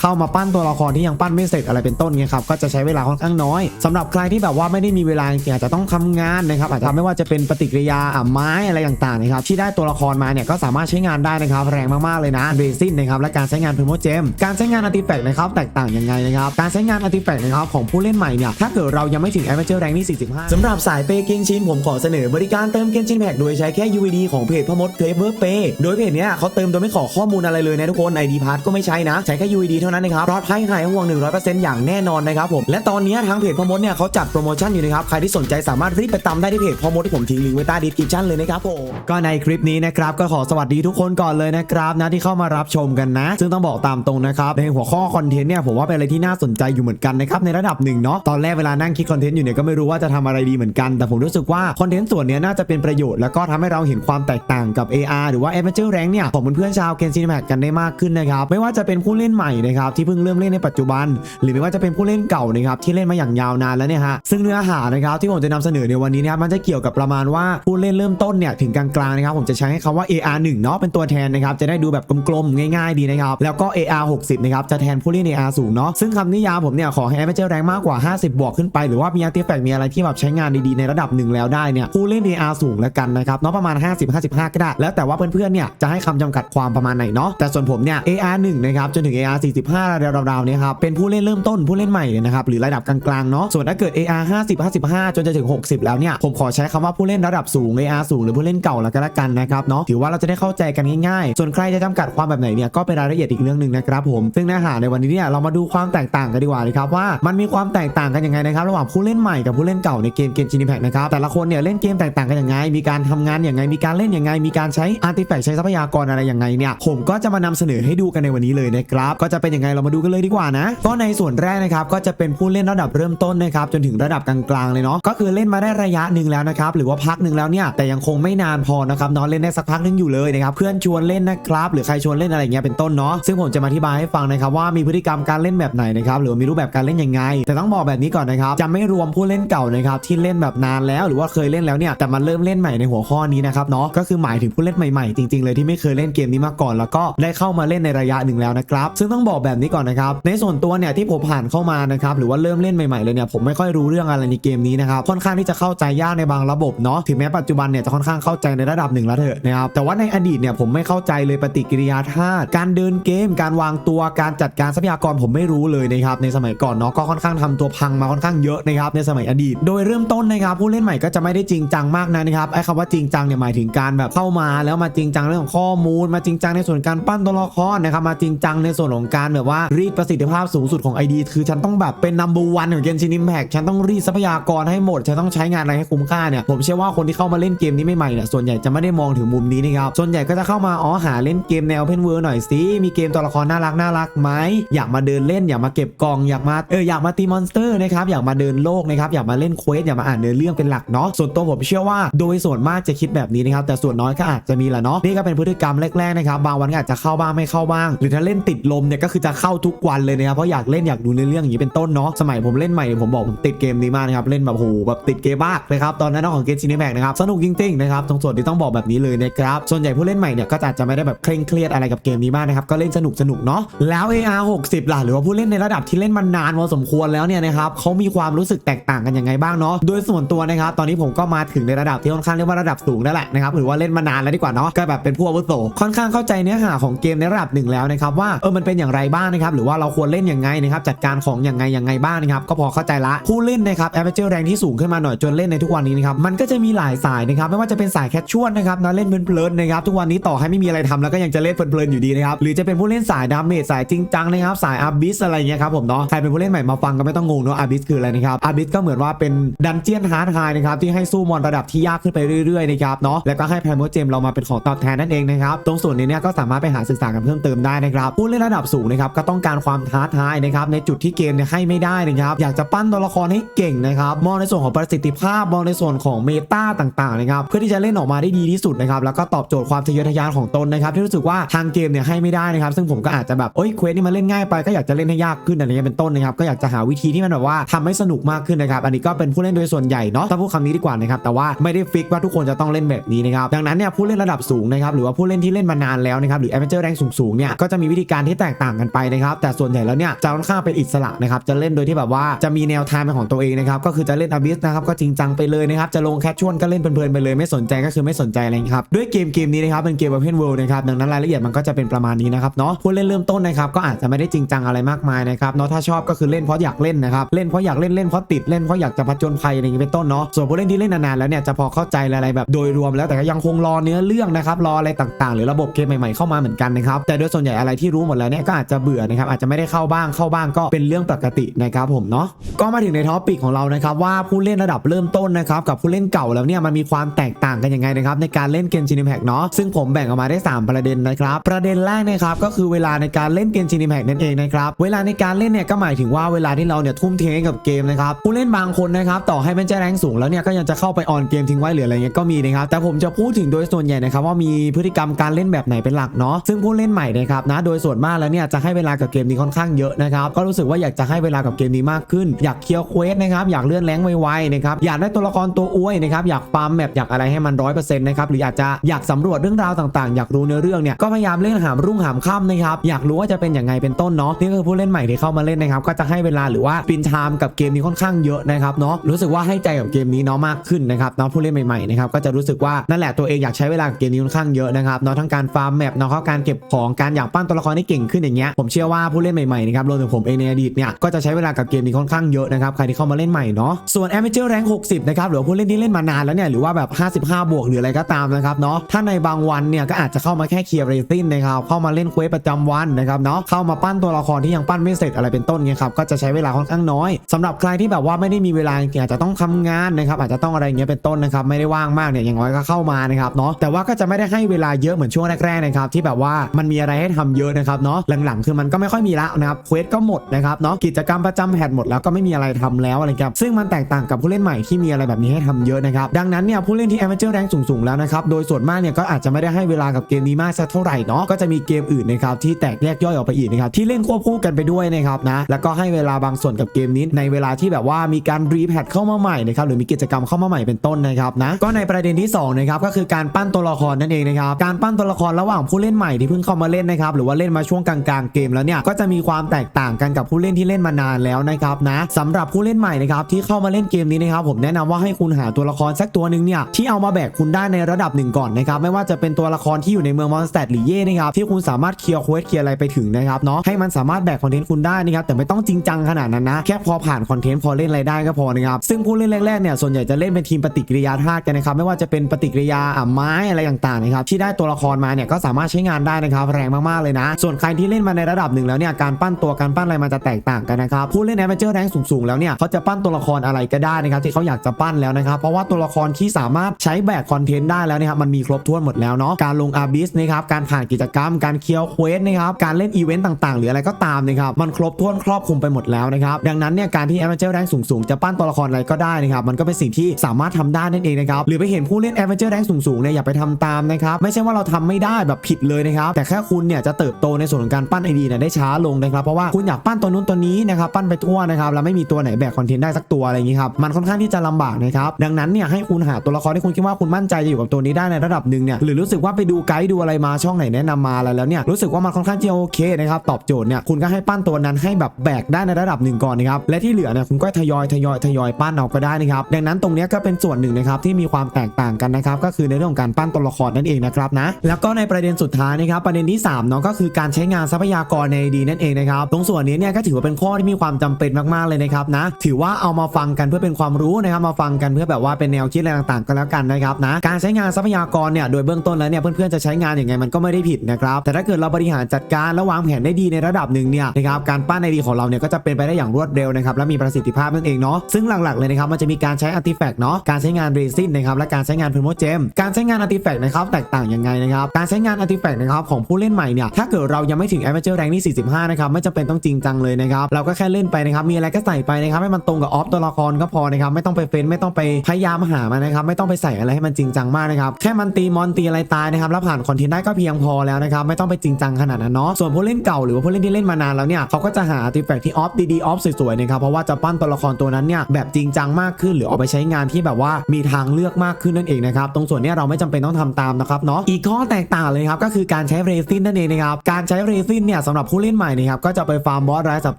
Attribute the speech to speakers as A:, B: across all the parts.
A: เข้ามาปั้นตัวละครที่ยังปั้นไม่เสร็จอะไรเป็นต้นไงครับก็จะใช้เวลาค่อนข้างน้อยสำหรับใครที่แบบว่าไม่ได้มีเวลาจริงอาจจะต้องทำงานนะครับอาจจะไม่ว่าจะเป็นปฏิกิริยาอะไม้อะไรต่างๆนะครับที่ได้ตัวละครมาเนี่ยก็สามารถใช้งานได้นะครับแรงมากๆเลยนะเรซินนะครับและการใช้งานพ r โมเจมการใช้งานอาร์ติแฟกต์นะครับแตกต่างยังไงนะครับการใช้งานอาร์ติแฟกต์นะครับของผู้เล่นใหม่เนี่ยถ้าเกิดเรายังไม่ถึง a อ a เจอร์แรงที่ 45สำหรับสายเปย์เกนชินผมขอเสนอบริการเติมเกนชินแพ็กโดยใช้แค่ UVD ของเพจพมดเคลเวอร์เปย์โดยเพจเนี้ยเขาเติมโดยไม่ขอข้อมูลอะไรเลยนะทุกคน ID พาร์ทก็ไม่ใช้นะใช้แค่ UVD เท่านั้นนะครับปลอดภัยหายห่วง 100%อย่างแน่นอนนะครับผมและตอนนี้ทางเพจพอมดเนี่ยเขาจัดโปรโมชั่นอยู่นะครับใครที่สนใจสามารถรีบไปตามได้ที่เพจพอมดที่ผมทิ้งลิงก์ไว้ใต้ดีสคริปชั่นเลยนะครับผมก็ในคลิปนี้นะครับก็ขอสวัสดีทุกคนก่อนเลยนะครับนะที่เข้ามารับชมกันนะ ซึ่งต้องบอกตามตรงนะครับในหัวข้อคอนเทนต์เนี่ยผมว่าเป็นอะไรที่น่าสนใจอยู่เหมือนกันนะครับในระดับหนึ่งเนาะตอนแรกเวลานั่งคิดคอนเทนต์อยู่เนี่ยก็ไม่รู้ว่าจะทำอะไรดีเหมือนกัน แต่ผมรู้สึกว่าคอนเทนต์ส่วนนี้น่าจะเป็นประโยชน์แล้วก็ทำให้เราเห็นความแตกต่างกับ AR หรือว่า Adventure Rank เนี่ยของเพื่อนๆชาวเกนซินแมกกันได้มากขึ้นนะครับไม่ว่าจะเป็นผู้เล่นใหม่นะครับที่เพิ่งเริ่มเล่นในปัจจุบัน หรือไม่ว่าจะเป็นผู้เล่นเก่านะครับที่เล่นมาอย่างยาวนานแล้วเนี่ยฮะซึ่งเนื้อหานะครับที่ผมจะนำเสนอในวันนี้นะครับมันจะเกี่ยวกับประมาณว่าผู้เล่นเริ่มต้นเนี่ยถึงกลางๆนะครับผมจะใช้ให้คำว่า AR1 เนาะเป็นตัวแทนนะครับจะได้ดูแบบกลมๆง่ายๆดีนะครับแล้วก็ AR60 นะครับจะแทนผู้เล่น AR สูงเนาะซึ่งคำนิยามผมเนี่ยขอให้ไม่เจอแรงมากกว่า 50 บวกขึ้นไป หรือว่ามีอาร์ติแฟกต์มีอะไรที่แบบใช้งานดีๆในระดับหนึ่งแล้วได้เนี่ยผู้เล่น AR สูงแล้วกันนะครับเนาะประมาณ 50 55 ก็ได้ แล้วแต่ว่าเพื่อนๆเนี่ยจะให้คำจำกัดความประมาณไหนเนาะแต่ส่วนผมเนี่ย AR1 นะครับจนถึง AR 45ราวๆนี่ยครับเป็นผู้เล่นเริ่มต้นผู้เล่นใหม่เลยนะครับหรือระดับกลางๆเนาะส่วนถ้าเกิด AR 50 55 จนจะถึง 60 แล้วเนี่ยผมขอใช้คำว่าผู้เล่นระดับสูง AR สูงหรือผู้เล่นเก่าแล้วก็แล้วกันนะครับเนาะถือว่าเราจะได้เข้าใจกันง่ายๆ ส่วนใครจะจำกัดความแบบไหนเนี่ยก็เป็นรายละเอียดอีกเรื่องหนึ่งนะครับผมซึ่งเนื้อหาในวันนี้เนี่ยเรามาดูความแตกต่างกันดีกว่านะครับว่ามันมีความแตกต่างกันยังไงนะครับระหว่างผู้เล่นใหม่กับผู้เล่นเก่าในเกมเกมจินิแพคนะครับแต่ละคนเนี่ยเล่นเกมแตกต่างกันยังไง มีการทำงานยังไงมีการเล่นยังไง มีการใช้อาร์ติแฟกต์ใช้ทรัพยากรอะไรยังไงเนี่ยผมก็จะมานำเสนอให้ดูกันในวันนี้เลยนะครับก็จะเเป็นยังไงเรามาดูกันเลยดีกว่านะก็ในส่วนแรกนะครับก็จะเป็นผู้เล่นระดับเริ่มต้นนะครับจนถึงระดับกลางๆเลยเนาะก็คือเล่นมาได้ระยะหนึ่งแล้วนะครับหรือว่าพักหนึ่งแล้วเนี่ยแต่ยังคงไม่นานพอนะครับเนาะเล่นได้สักพักนึงอยู่เลยนะครับเพื่อนชวนเล่นนะครับหรือใครชวนเล่นอะไรเงี้ยเป็นต้นเนาะซึ่งผมจะมาอธิบายให้ฟังนะครับว่ามีพฤติกรรมการเล่นแบบไหนนะครับหรือมีรูปแบบการเล่นยังไง แต่ต้องบอกแบบนี้ก่อนนะครับจะไม่รวมผู้เล่นเก่านะครับที่เล่นแบบนานแล้วหรือว่าเคยเล่นแล้วเนี่ยแต่มันเริ่มเล่นใหม่ในหัวข้อนี้นะครับเนาะก็คือหมายถึงผู้เล่นใหม่ๆจริงๆเลยที่ไม่เคยเล่นเกมนี้มาก่อน แล้วก็ได้เข้ามาเล่นในระยะหนึ่งแล้วนะครับซึ่งต้องบอกแบบนี้ก่อนนะครับในส่วนตัวเนี่ยที่ผมผ่านเข้ามานะครับหรือว่าเริ่มเล่นใหม่ๆเลยเนี่ยผมไม่ค่อยรู้เรื่องอะไรในเกมนี้นะครับค่อนข้างที่จะเข้าใจยากในบางระบบเนาะถึงแม้ปัจจุบันเนี่ยจะค่อนข้างเข้าใจในระดับหนึ่งแล้วเถอะนะครับแต่ว่าในอดีตเนี่ยผมไม่เข้าใจเลยปฏิกิริยาธาตุการเดินเกม การวางตัวการจัดการทรัพยากรผมไม่รู้เลยนะครับในสมัยก่อนเนาะก็ค่อนข้างทำตัวพังมาค่อนข้างเยอะนะครับในสมัยอดีต โดยเริ่มต้นนะครับผู้เล่นใหม่ก็จะไม่ได้จริงจังมากนะนะครับไอ้คำว่าจริงจังเนี่ยหมายถึงการแบบเข้ามาแล้วมาจริงจังเรื่องของข้อมูล มาจริงจังในส่วนการปั้นตัวละครนะครับมาจริงจังในส่วนของการแบบว่ารีดประสิทธิภาพสูงสุดของ ID คือฉันต้องแบบเป็น number one ของเกมชินิมแพกฉันต้องรีดทรัพยากรให้หมด ฉันต้องใช้งานอะไรให้คุ้มค่าเนี่ยผมเชื่อว่าคนที่เข้ามาเล่นเกมนี้ใหม่ๆเนี่ยส่วนใหญ่จะไม่ได้มองถึงมุมนี้นะครับส่วนใหญ่ก็จะเข้ามาอ๋อหาเล่นเกมแนวเพนเวอร์หน่อยสิมีเกมตัวละครน่ารักน่ารักไหมอยากมาเดินเล่นอยากมาเก็บกองอยากมาเอออยากมาตีมอนสเตอร์นะครับอยากมาเดินโลกนะครับอยากมาเล่นเควสอยากมาอ่านเนื้อเรื่องเป็นหลักเนาะส่วนตัวผมเชื่อว่าโดยส่วนมากจะคิดแบบนี้นะครับแต่ส่วนน้อยก็อาจจะมีแหละเนาะนี่ก็เป็นพฤติกรรมแรกๆนะครับบางวันก็อาจจะเข้าบ้างไม่เข้าบ้าง หรือถ้าเล่นติดลมเนี่ยก็คือจะเข้าทุกวันเลยนะครับเพราะอยากเล่นอยากดูเนื้อเรื่องอย่างนี้เป็นต้นเนาะสมัยผมเล่นใหม่ผมบอกผมติดเกมนี้มากนะครับเล่นแบบโหแบบติดเกมมากนะครับตอนนั้นของเกมชินิแมกนะครับสนุกจริงๆนะครับตรงส่วนที่ต้องบอกแบบนี้เลยนะครับส่วนใหญ่ผู้เล่นใหม่เนี่ยก็อาจจะไม่ได้แบบเคร่งเครียดอะไรกับเกมนี้มากนะครับก็เล่นสนุกสนุกเนาะแล้ว AR 60ล่ะหรือว่าผู้เล่นในระดับที่เล่นมานานพอสมควรแล้วเนี่ยนะครับเขามีความรู้สึกแตกต่างกันยังไงบ้างเนาะโดยส่วนตัวนะครับตอนนี้ผมก็มาถึงในระดับที่ค่อนข้างเรียกว่าระดับสูงแล้วแหละนะครับหรือว่าเล่นมานานแล้วดีกว่าเนาะก็แบบเป็นผู้อาวุโสค่อนข้างเข้าใจเนื้อหาของเกมในระดับหนึ่งแล้วนะครับว่าเออมันเป็นอย่างไรบ้างนะครับหรือว่าเราควรเล่นยังไงนะครับจัดการของยังไงยังไงบ้างนะครับก็พอเข้าใจละผู้เล่นนะครับแอปเปิลเจอร์แรงที่สูงขึ้นมาหน่อยจนเล่นในทุกวันนี้นะครับมันก็จะมีหลายสายนะครับไม่ว่าจะเป็นสายแคชชวลนะครับนะเล่นเพลินๆนะครับทุกวันนี้ต่อให้ไม่มีอะไรทำแล้วก็ยังจะเล่นเพลินๆอยู่ดีนะครับหรือจะเป็นผู้เล่นสายดาเมจสายจริงจังนะครับสายอาบิสอะไรเงี้ยครับผมเนาะใครเป็นผู้เล่นใหม่มาฟังก็ไม่ต้องงงเนาะอาบิสคืออะไรนะครับอาบิสก็เหมือนว่าเป็นดันเจียนฮาร์ดไฮนะครับที่ให้สู้มอนระดับที่ยากขึ้นไปเรื่อยๆนะครับเนาะแล้วก็ให้ไพรโมเจมเรามาเป็นของตอบแทนนั่นเองนะครับตรงส่วนนี้เนี่ยก็สามารถไปหาศึกษากันเพิ่มเติมได้นะครับผู้เล่นระดับสูงนะครับก็ต้องการความท้าทายนะครับในจุดที่เกมเนี่ยให้ไม่ได้นะครับอยากจะปั้นตัวละครให้เก่งนะครับมองในส่วนของประสิทธิภาพมองในส่วนของเมตาต่างๆนะครับเพื่อที่จะเล่นออกมาได้ดีที่สุดนะครับแล้วก็ตอบโจทย์ความทะเยอทะยานของตนนะครับที่รู้สึกว่าทางเกมเนี่ยให้ไม่ได้นะครับ ซึ่งผมก็อาจจะแบบโอ้ยเควสนี่มันเล่นง่ายไปก็อยากจะเล่นให้ยากขึ้นอะไรเงี้ยเป็นต้นนะครับก็อยากจะหาวิธีที่มันแบบว่าทำให้สนุกมากขึ้นนะครับอันนี้ก็เป็นผู้เล่นโดยส่วนใหญ่เนาะต้องพูดคำนี้ดีกว่านะครับแต่ว่าไม่ได้ฟิกว่าทุกคนจะต้องเล่นแบบนี้นะครับดังนั้นเนี่ยผู้เล่นระดับสูงนะครับหรือว่าผู้เล่นที่เล่นมานานแล้วนะครับหรือแอดเวนเจอร์แรงสูงๆเนี่ยก็จะมีวิธีการที่แตกต่างกันไปนะครับแต่ส่วนใหญ่แล้วเนี่ยจะค่อนข้างเป็นอิสระนะครับจะเล่นโดยที่แบบว่าจะมีแนวทางเป็นของตัวเองนะครับก็คือจะเล่นอ b ิสนะครับก็จริงจังไปเลยนะครับจะลงแคชชวลก็เล่นเพลินๆไปเลย ไม่สนใจก็คือไม่สนใจอะไรครับด้วยเกมเกมนี้นะครับเป็นเกม Open World นะครับดังนั้นรายละเอียดมันก็จะเป็นประมาณนี้นะครับเนาะผู้เล่นเริ่มต้นนะครับก็อาจจะไม่ได้จริงจังอะไรมากมายนะครับเนาะถ้าชอบก็คือเล่นเพราะอยากเล่นนะครับเล่นเพราะอยากเล่นเล่นเพราะติดเล่นเพราะอยากจะผจญภัยอะไรอย่างงี้เป็นต้นเนาะส่วนผู้เล่นที่เล่นนานๆแล้วเนี่ยจะพอเข้าใจอะไรแบบโดยรวมแล้วแต่ก็ยังคงรอเนื้อเรื่องนะครับรออะไรต่างๆ หรือระบบเกมใหม่ๆเข้ามาเหมือนกันนะครับแต่โดยส่วนใหญ่อะไรที่รู้หมดแล้วเนี่ยก็อาจจะเบื่อนะครับอาจจะไม่ได้เข้าบ้างเข้าบ้างก็เป็นเรื่องปกตินะครับผมเนาะก็มาถึงในท็อปิกของเรานะครับว่าผู้เล่นระดับเริ่มต้นนะครับกับผู้เล่นเก่าแล้วเนี่ยมันมีความแตกต่างกันยังไงนะครับในการเล่นเกมชินิแพกเนาะซึ่งผมแบ่งออกมาได้ 3 ประเด็นนะครับประเด็นแรกนะครับก็คือเวลาในการเล่นเกมชินิแพกนั่นเองนะครับเวลาในการเล่นเนี่ยก็หมายถึงว่าเวลาที่เราเนี่ยทุ่มเทกับเกมนะครับผู้เล่นบางคนนะครับต่อให้เป็นเจ้าแรงสูงแล้วเนี่ยก็ยังจะเข้าไปออนเกมทิ้งไว้หรืออะไรเงี้ยก็มีนะครับแต่ผมจะพูดถึงโดยส่วนใหญ่นะครับว่ามีพฤติกรรมการเล่นแบบไหนเป็นหลักเนาะซึ่งผู้เล่นใหม่นะครับนะโดยส่วนมากแล้วเนี่ยจะให้เวลากับเกมนี้ค่อนข้างเยอะนะครับก็รู้สึกว่าอยากจะให้เวลากับเกมนี้มากขึ้น อยากเคลียร์เควสนะครับอยากเลื่อนแรงไวๆนะครับอยากได้ตัวละครตัวอ้วยนะครับอยากฟาร์มแมปอยากอะไรให้มันร้อยเปอร์เซ็นต์นะครับหรืออยากจะอยากสำรวจเรื่องราวต่างๆ อยากรู้เนื้อเรื่องเนี่ยก็พยายามเล่นหามรุ่งหามค่ำนะครับอยากรู้ว่าจะเป็นอย่างไงเป็นต้นเนาะนี่คือผู้เล่นใหม่ที่เข้ามาเล่นนะครับก็จะให้เวลาหรือว่าปินไทม์กับเกมนี้ค่อนข้างเยอะนะครับเนาะรู้สึกว่าให้ใจกับเกมนี้เนาะมากขึ้นนะครับเนาะผู้เล่นใหม่ๆนะครับก็จะรู้สึกว่านั่นแหละตัวเองอยากใช้เวลากับเกมนี้ค่อนข้างเยอะนะครับเนาะทั้งการฟาร์มแมปเนาะเขาการเก็บของการอยากปั้นตัวละครให้เก่งขึ้นอย่างเงี้ยผมเชื่อว่าผู้เล่นใหม่ๆนะครับรวมถึงผมเองในอดีตเนี่ยก็จะใช้เวลากับเกมนี้ค่อนข้างเยอะนะครับใครที่เข้ามาเล่นใหม่เนาะส่วน Amateur Rank 60นะครับหรือผู้เล่นที่เล่นมานานแล้วเนี่ยหรือว่าแบบ 55 บวกหรืออะไรก็ตามนะครับเนาะถ้าในบางวันเนี่ยก็อาจจะเข้ามาแค่เคลียร์เรซินนะครับเข้ามาเล่นเควสประจำวันนะครับเนาะเข้ามาปั้นตัวละครที่ยังปั้นไม่เสร็จอะไรเป็นต้นเงี้ยครับก็จะใช้เวลาค่อนข้างน้อยสำหรับใครที่แบบว่าไม่ได้มีเวลาจริงอาจจะต้องทำงานนะครับอาจจะต้องอะไรเงี้ยเป็นต้นนะครับไม่ได้ว่างมากเนี่ยอย่างน้อยก็เข้ามานะครับเนาะแต่ว่าก็จะไม่ได้ให้เวลาเยอะเหมือนช่วงแรกๆนะครับที่แบบว่ามันมีอะไรให้ทำเยอะนะครับเนาะหลังๆคือมันก็ไม่ค่อยมีและนะครับเควสก็หมดนะครับเนาะกิจกรรมประจำแพทหมดแล้วก็ไม่มีอะไรทำแล้วอะไรครับซึ่งมันแตกต่างกับผู้เล่นใหม่ที่มีอะไรแบบนี้ให้ทำเยอะนะครับดังนั้นเนี่ยผู้เล่นที่ Amateur Rank สูงๆแล้วนะครับโดยส่วนมากเนี่ยก็อาจจะไม่ได้ให้เวลากับเกมนี้มากสักเท่าไหร่เนาะก็จะมีเกมอื่นนะครับที่แตกแยกย่อยออกไปอีกนะครับที่เล่นควบคู่กันไปด้วยนะครับนะแล้วก็ให้เวลาบางส่วนกับเกมนี้ในเวลาที่แบบว่ามีการรีแพทเข้ามาใหม่นะครับหรือมีกิจกรรมเข้ามาใหม่เป็นต้นนะครับนะก็ในประเด็นที่สองนะครับก็คือการปั้นตัวละครนั่นเองนะครับการปั้นตัวละครระหว่างผู้เล่นใหม่ที่เพิ่งเข้ามาเล่นนะครับหรือว่าเล่นมาช่วงกลางเกมแล้วเนี่ยก็จะมีความแตกต่างกันกับผู้เล่นที่เล่นมานานแล้วนะครับนะสำหรับผู้เล่นใหม่นะครับที่เข้ามาเล่นเกมนี้นะครับผมแนะนำว่าให้คุณหาตัวละครสักตัวหนึ่งเนี่ยที่เอามาแบกคุณได้ในระดับหนึ่งก่อนนะครับไม่ว่าจะเป็นตัวละครที่อยู่ในเมืองมอนสเตดหรือเย่นะครับที่คุณสามารถเคลียร์เควสเคลียร์อะไรไปถึงนะครับเนาะให้มันสามารถแบกคอนเทนต์คุณได้นะครับแต่ไม่ต้องจริงจังขนาดนั้นนะแค่พอผ่านคอนเทนต์พอเล่นอะไรได้ก็พอนะครับซึ่งผู้เล่นแรกๆเนี่ยส่วนใหญ่จะเล่นเป็นทีมปฏิกิริยาธาตุกันนะครับไม่ว่าจะเป็นปฏิกิริยาไม้อะไรต่างๆนะครับที่ได้ตัวละครมาเนี่ยก็สามารถใช้งานได้นะครับแรงมากๆเลยนะ ส่วนใครที่เล่นมาในระดับหนึ่งแล้วเนี่ยการปั้นตัวการปั้นอะไรมันจะแตกต่างกันนะครับผู้เล่นแอมเจอร์แรงสูงๆแล้วเนี่ยเขาจะปั้นตัวละครอะไรก็ได้นะครับที่เขาอยากจะปั้นแล้วนะครับเพราะว่าตัวละครที่สามารถใช้แบกคอนเทนต์ได้แล้วนะครับมันมีครบถ้วนหมดแล้วเนาะการลงอาบิสนะครับการผ่านกิจกรรม การเคียวเควสนะครับการเล่นอีเวนต์ต่างๆ หรืออะไรก็ตามนะครับมันครบถ้วนครอบคลุมไปหมดแล้วนะครับดังนั้นเนี่ยการที่แอมเจอร์แรงสูงๆจะปั้นตัวละครอะไรก็ได้นะครับมันก็เป็นสิ่งที่สามารถทำได้นั่นเองนะครับหรือไปเห็นผู้เล่นแอมเจอร์แรงสูงๆเนี่ยอย่าไปทำตามนะครับไม่ใช่ว่าเราทำไม่ได้แบบผิดเลยนะครับแต่แค่คุณเนี่ยจะเติบโตในส่วนของการปัั้นไอเดียเนี่ยได้ช้าลงนะครับเพราะว่าคุณอยากปั้นตัวนู้นตัวนี้นะครับปั้นไปทั่วนะครับแล้วไม่มีตัวไหนแบกคอนเทนต์ได้สักตัวอะไรอย่างนี้ครับมันค่อนข้างที่จะลำบากนะครับดังนั้นเนี่ยให้คุณหาตัวละครที่คุณคิดว่าคุณมั่นใจจะอยู่กับตัวนี้ได้ในระดับหนึ่งเนี่ยหรือรู้สึกว่าไปดูไกด์ดูอะไรมาช่องไหนแนะนำมาอะไรแล้วเนี่ยรู้สึกว่ามันค่อนข้างจะโอเคนะครับตอบโจทย์เนี่ยคุณก็ให้ปั้นตัวนั้นให้แบบแบกได้ในระดับหนึ่งก่อนนะครับและที่เหลือเนี่ยคุณก็ทยอยทยอยทยอยปั้นเอาก็ได้นะครับดังนั้นตรงนี้ก็เป็นส่วนหนึ่งนะครับที่มีความแตกต่างกันนะครับก็คือในเรื่องของการปั้นตัวละครนั่นเองนะครับนะแล้วก็ในประเด็นสุดท้ายนะครับประเด็นที่สามเนาะก็คือการใช้งานทรัพพยากรในดีนั่นเองนะครับ ตรงส่วนนี้เนี่ยก็ถือว่าเป็นข้อที่มีความจำเป็นมากๆเลยนะครับนะ ถือว่าเอามาฟังกันเพื่อเป็นความรู้นะครับ มาฟังกันเพื่อแบบว่าเป็นแนวคิดอะไรต่างๆก็แล้วกันนะครับนะ การใช้งานทรัพยากรเนี่ยโดยเบื้องต้นแล้วเนี่ยเพื่อนๆจะใช้งานอย่างไงมันก็ไม่ได้ผิดนะครับ แต่ถ้าเกิดเราบริหารจัดการและวางแผนได้ดีในระดับหนึ่งเนี่ยนะครับ การปั้นในดีของเราเนี่ยก็จะเป็นไปได้อย่างรวดเร็วนะครับ และมีประสิทธิภาพนั่นเองเนาะ ซึ่งหลักๆเลยนะครับมันจะมีการใช้อาร์ติแฟกต์เนาะ การใช้งานเรซินนะครับและการใช้งานพรีโมเจมการใช้งานอาร์ติแฟกต์นะครับแตกต่างยังไงนะครับ การใช้งานอาร์ติแฟกต์นะครับของผู้เล่นใหม่เนี่ยถ้าเกิดเรายังไม่ถึง Amateur Rank ที่45นะครับไม่จำเป็นต้องจริงจังเลยนะครับเราก็แค่เล่นไปนะครับมีอะไรก็ใส่ไปนะครับให้มันตรงกับออฟตัวละครก็พอนะครับไม่ต้องไปเฟ้นไม่ต้องไปพยายามหามันนะครับไม่ต้องไปใส่อะไรให้มันจริงจังมากนะครับแค่มันตีมอนตีอะไรตายนะครับแล้วผ่านคอนเทนต์ได้ก็เพียงพอแล้วนะครับไม่ต้องไปจริงจังขนาดนั้นเนาะส่วนผู้เล่นเก่าหรือว่าผู้เล่นที่เล่นมานานแล้วเนี่ยเขาก็จะหาอาร์ติแฟกที่ออฟดีๆออฟสวยๆนะครับเพราะว่าจะปั้นตัวละครตัวนั้นเนี่ยแบบจริงจังมากขึ้น หรือเอาไปใช้งานที่แบบว่ามีทางเลือกมากขึ้นนั่นเองนะครับตรงส่วนนี้เราไม่จำเป็นต้องทำตามนะครับเนาะอีกข้อแตกต่างเลยครับก็คือการใช้เรซินนั่นเองนะครับการใช้เรซินเนี่ยสำหรับผู้เล่นใหม่นะครับก็จะไปฟาร์มบอสรายสัป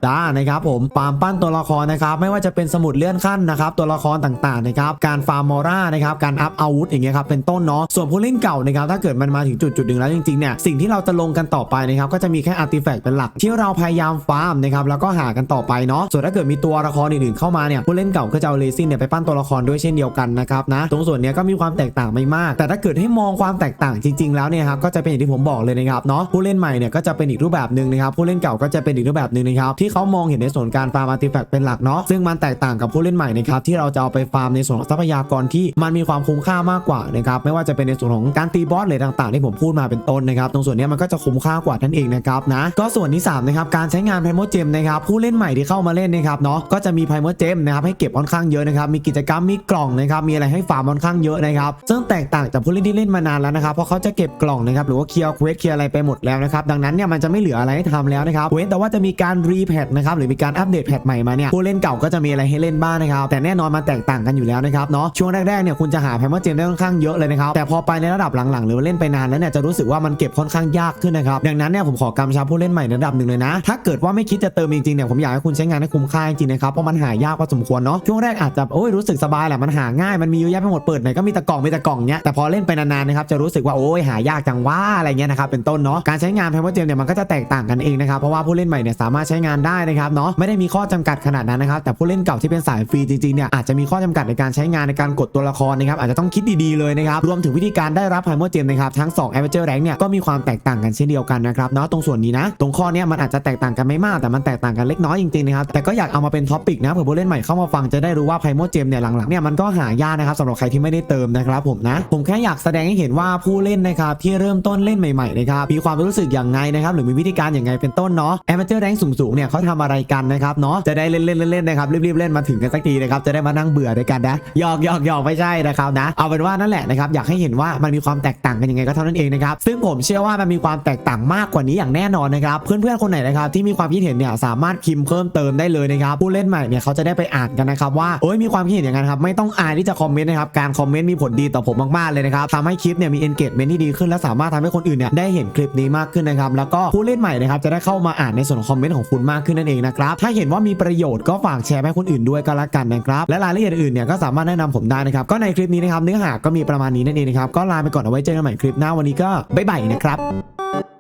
A: ดาห์นะครับผมฟาร์มปั้นตัวละครนะครับไม่ว่าจะเป็นสมุดเลื่อนขั้นนะครับตัวละครต่างๆนะครับการฟาร์มมอร่านะครับการอัพอาวุธอย่างเงี้ยครับเป็นต้นเนาะส่วนผู้เล่นเก่านะครับถ้าเกิดมันมาถึงจุดจุดหนึ่งแล้วจริงๆเนี่ยสิ่งที่เราจะลงกันต่อไปนะครับก็จะมีแค่อาร์ติแฟกต์เป็นหลัก ที่เราพยายามฟาร์มนะครับแล้วก็หากันต่อไปเนาะส่วนถ้าเกิดมีตัวละครอื่นๆเข้ามาเนี่ยผู้เล่นเก่าก็จะเอาเลซินเนี่ยไปปั้นตัวละครด้วยเช่นเดียวกันนะครับนะตรงส่วนนี้ก็มีความแตกต่างไม่มาก แต่ถ้าเกิดให้มองความแตกต่างจริง ๆ แล้วเนี่ยครับก็จะเป็นอย่างที่ผมบอกเลยนะครับเนาะผู้เล่นใหม่เนี่ยก็จะเป็นอีกรูปแบบหนึ่งนะครับผู้เล่นเก่าก็จะเป็นอีกรูปแบบหนึ่งนะครับที่เขามองเห็นในส่วนการฟาร์มอาร์ติแฟกต์เป็นหลักเนาะซึ่งมันแตกต่างกับผู้เล่นใหม่นะครับที่เราจะเอาไปฟาร์มในส่วนของทรัพยากรที่มันมีความคุ้มค่ามากกว่านะครับไม่ว่าจะเป็นในส่วนของการตีบอสเลยต่างๆ ที่ผมพูดมาเป็นต้นนะครับตรงส่วนนี้มันก็จะคุ้มค่ากว่านั่นเองนะครับนะก็ส่วนที่สามนะครับการใช้งานไพโมเจมนะครับผู้เล่นใหม่ที่เข้ามาเล่นนะครับเนาะก็จะมีไพโมเจมนะครับให้เก็บค่อนข้างเยอะนะครับมีกิจกรรมมีกล่องนะครับมีอะไรให้ฟาร์มค่อนข้างเยอะนะครับซึ่งแตกต่างจากผู้เล่นที่เล่นมานานแล้วนะครับเพราะเขาจะเก็บกล่องนะครับหรือว่าเคลียร์เควสเคลียร์อะไรไปหมดแล้วนะครับดังนั้นเนี่ยมันจะไม่เหลืออะไรให้ทำแล้วนะครับเว้นแต่ว่าจะมีการรีแพทนะครับหรือมีการอัปเดตแพทใหม่มาเนี่ยผู้เล่นเก่าก็จะมีอะไรให้เล่นบ้างนะครับแต่แน่นอนมันแตกต่างกันอยู่แล้วนะครับเนาะช่วงแรกๆเนี่ยคุณจะหาไพโมเจมได้ค่อนข้างเยอะเลยนะครับแต่พอไปในระดับหลังๆ หรือเล่นไปนานแล้วเนี่ยจะรู้สึกว่ามันเก็บค่อนข้างยากขึ้นนะครับดังนั้นเนี่ยผมขอกำชับผู้เล่นใหม่ระดับหนึ่งเลยนะ ถ้าเกิดว่าไม่คิดจะเติมจริงๆเนี่ยผมอยากให้คุณใช้งานให้คุ้มค่าจริงๆนะครับเพราะมันหายากพอสมควรเนาะช่วงแรกอาจจะโอ้ยรู้สึกสบายแหละมันหาง่ายมันมีเยอะแยะไปหมดเปิดไหนก็มีต่กล่องมีต่กล่องเนี้ยแต่พอเล่นไปนานๆนะครับจะรู้สึกว่าโอ้ยหายากจังว่าอะไรเงี้ยนะครับเป็นต้นเนาะการใช้งานไพมเจมเนี่ยมันก็จะแตกต่างกันเองนะครับเพราะว่าผู้เล่นใหม่เนี่ยสามารถใช้งานได้นะครับเนาะไม่ได้มีข้อจำกัดขนาดนั้นนะครับแต่ผู้เล่นเก่าที่เป็นสายฟรีจริงๆเนี่ยอาจจะมีข้อจำกัดในการใช้งานในการกดตัวละครนะครับอาจจะต้องคิดดีๆเลยนะครับรวมถึงวิธีการได้รับไพโมเจมนะครับทั้ง2 a อ v e n g e r Rank เนี่ยก็มีความแตกต่างกันเช่นเดียวกันนะครับเนาะตรงส่วนนี้นะตรงข้อเนี้ยมันอาจจะแตกต่างกันไม่มากแต่มันแตกต่างกันเล็กน้อยจริงๆนะครับแต่ก็อยากเอามาเป็นท็อปิกนะเผื่อผู้เล่นใหม่เข้ามาฟังจะได้รู้ว่าไพโมเจมเนี่ยหลังๆเนี่ยมันก็หายากนะครับสำหรับใครที่ไม่ได้เติมนะครับผมนะผมแค่อยากแสดงให้เห็นว่าผู้เล่นนะครับที่เริ่มต้นเล่นใหม่ๆนะครับมีความรู้สึกอย่างไงนะครับหรือมีวิธีการอย่างไงเป็นต้นเนาะแอมเจอร์แรงสูงๆเนี่ยเขาทำอะไรกันนะครับเนาะจะได้เล่นเล่นๆนนะครับรีบๆเล่นมาถึงกันสักทีนะครับจะได้มานั่งเบื่อด้วยกันนะหยอกหยอกหยอกไม่ใช่นะครับนะเอาเป็นว่านั่นแหละนะครับอยากให้เห็นว่ามันมีความแตกต่างกันยังไงก็เท่านั้นเองนะครับซึ่งผมเชื่อว่ามันมีความแตกต่างมากกว่านี้อย่างแน่นอนนะครับเพื่อนๆคนไหนนะครับที่มีความคิดเห็นเนี่ยสามารถพิมพ์เพิ่มเติมได้เลยนะครับผู้เล่นใหม่เนี่ยเขาจะได้ไปอ่านกันนะครับว่าโอ้ยมีความคิดเห็นอย่างนั้นครับไม่ต้องอายที่จะคอมเมนต์นะครับการคอมเมนต์มีผลดีต่อผมมากๆเลยนะครับทำให้คลิปเนี่ยมี engagement ที่ดีขึ้นและสามารถทำให้คนอื่นเนี่ยได้เห็นคลิปนี้มากขึ้นนะครับแล้วก็ผู้เล่นใหม่นะครับจะได้เข้ามาอ่านในส่วนของคอมเมนต์ของคุณมากขึ้นนั่นเองนะครับถ้าเห็นว่ามีประโยชน์ก็ฝากแชร์ให้คนอื่นด้วยก็แล้วกันนะครับและรายละเอียดอื่นเนี่ยก็สามารถแนะนำผมได้นะครับก็ในคลิปนี้นะครับเนื้อหาก็มีประมาณนี้นั่นเองนะครับก็ลาไปก่อนเอาไว้เจอกันใหม่คลิปหน้าวันนี้ก็บ๊ายบายนะครับ